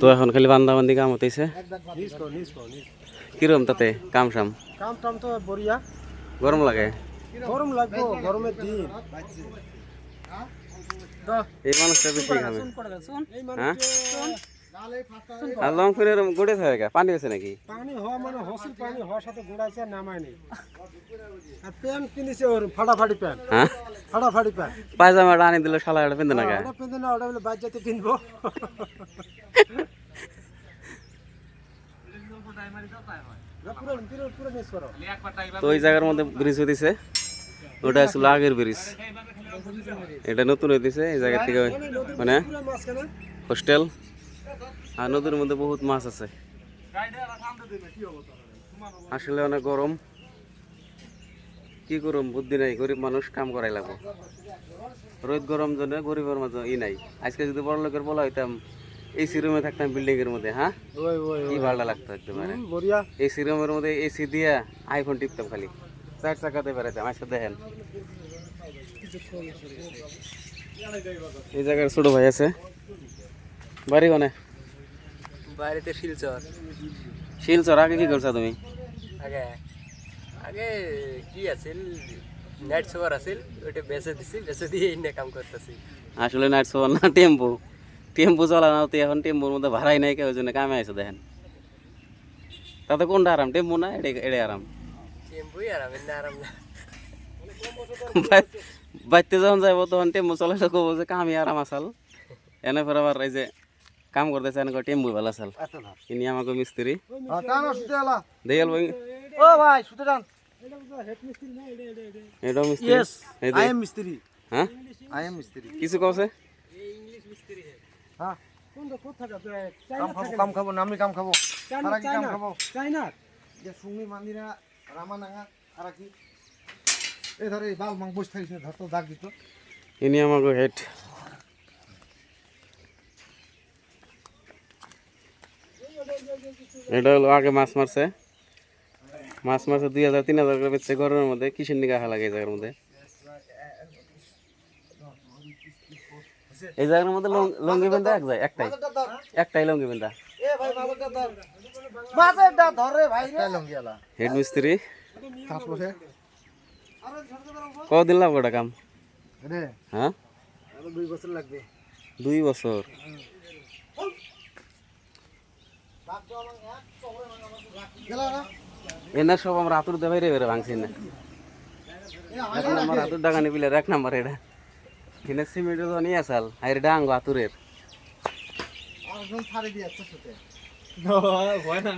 তো এখন খালি বান্দাবান্দি কাম হতেছে। কিরম তাতে কাম সাম? কাম টাম তো বড়িয়া। গরম লাগে? গরম লাগবো গরমের দিন। এই মানুষটা বেশি খাবে। হ্যাঁ? আর লং ফিনের গোড়ে থাকে পানি আছে নাকি? পানি হওয়া মানে হসিল পানি হওয়ার সাথে গোড়াইছে নামায় নেই। আর প্যান্ট কিনেছে ওর ফাটাফাটি প্যান্ট। হ্যাঁ? ফাটাফাটি প্যান্ট পায়জামাটা আনি দিলে শালা এটা পিন্ধে না গা ওটা পিন্ধে না ওটা বলে বাইর যেতে তো ওই জায়গার মধ্যে ব্রিজ হইতেছে। ওটা ছিল আগের ব্রিজ। এটা নতুন হইতেছে এই জায়গা থেকে মানে হোস্টেল। আর নদীর মধ্যে বহুত মাছ আছে। আসলে অনেক গরম। কি করুম? বুদ্ধি নাই গরিব মানুষ কাম করাই লাগবো। রোদ গরম জন্য গরিবের মাঝে ই নাই। আজকে যদি বড় লোকের বলা হইতাম এসি রুমে থাকতাম বিল্ডিং এর মধ্যে হ্যাঁ? ওই ওই কি ভালো লাগতো বড়িয়া। এসি রুমের মধ্যে এসি দিয়া আইফোন টিপতাম খালি। চার চাকাতে বেড়াইতাম আজকে দেখেন। এই জায়গার ছোট ভাই আছে। বাড়ি কোনে? বাড়িতে শিলচর। শিলচর আগে কি করছ তুমি? আগে আগে কি আছিল? নাইট সুপার আছিল ওইটা বেচে দিছি বেচে দিয়ে এনে কাম করতেছি। আসলে নাইট সোয়ার না টেম্পু টেম্পু চালানো তো এখন টেম্পুর মধ্যে ভাড়াই নাই কেউ জন্য কামে আছে দেখেন। তাতে কোনটা আরাম টেম্পু না এটাই এটাই আরাম। টেম্পুই আরাম এনে আরাম না। বাই- বাইতে যখন যাব তখন টেম্পু চলাইলে কবো যে কামই আরাম আসাল। এনে ফের আবার এই যে কাম করতেছে এনে টেম্পু ভালো আসাল। ইনি আমাকে মিস্ত্রি। টানো দেয়াল ভাই ও ভাই সুতে টান এটাও মিস্ত্রি? ইয়েস আই এম মিস্ত্রি। হ্যাঁ? আই এম মিস্ত্রি। কিছু কছে হ্যাঁ। কাম খাব কাম খাব নামি কাম খাব। সারা কি কাম খাব? চাইনার যে সুমি মান্দিরা রামানাঙ্গা সারা কি। এই ধরে বাল মাং বসে থাকিস না ধরতো দাগ দিত। ইনি আমাকে হেড। এটা হলো আগে মাছ মারছে। মাছ মারছে দুই হাজার তিন হাজার করে বেচছে ঘরের মধ্যে কিসের নিকা হালা এই জায়গার মধ্যে? এই জায়গার মধ্যে লং- লঙ্গি বেন্দা এক যায় একটাই। একটাই লঙ্গি লঙ্গিয়ালা হেড মিস্ত্রি কদিন লাগবে ওটা কাম? হ্যাঁ? দুই বছর? লাগবে দুই বছর গেল না এনে সব আমরা হাতুর দেবাই রে বেড়ে ভাঙছি না। এক নম্বর হাতুর ডাকানি বিলের এক নাম্বার এটা। কিনে সিমেন্ট তো নিয়ে আসাল আর এটা আঙ্গ হাতুরের ছাড়ি দিয়ে ভয় না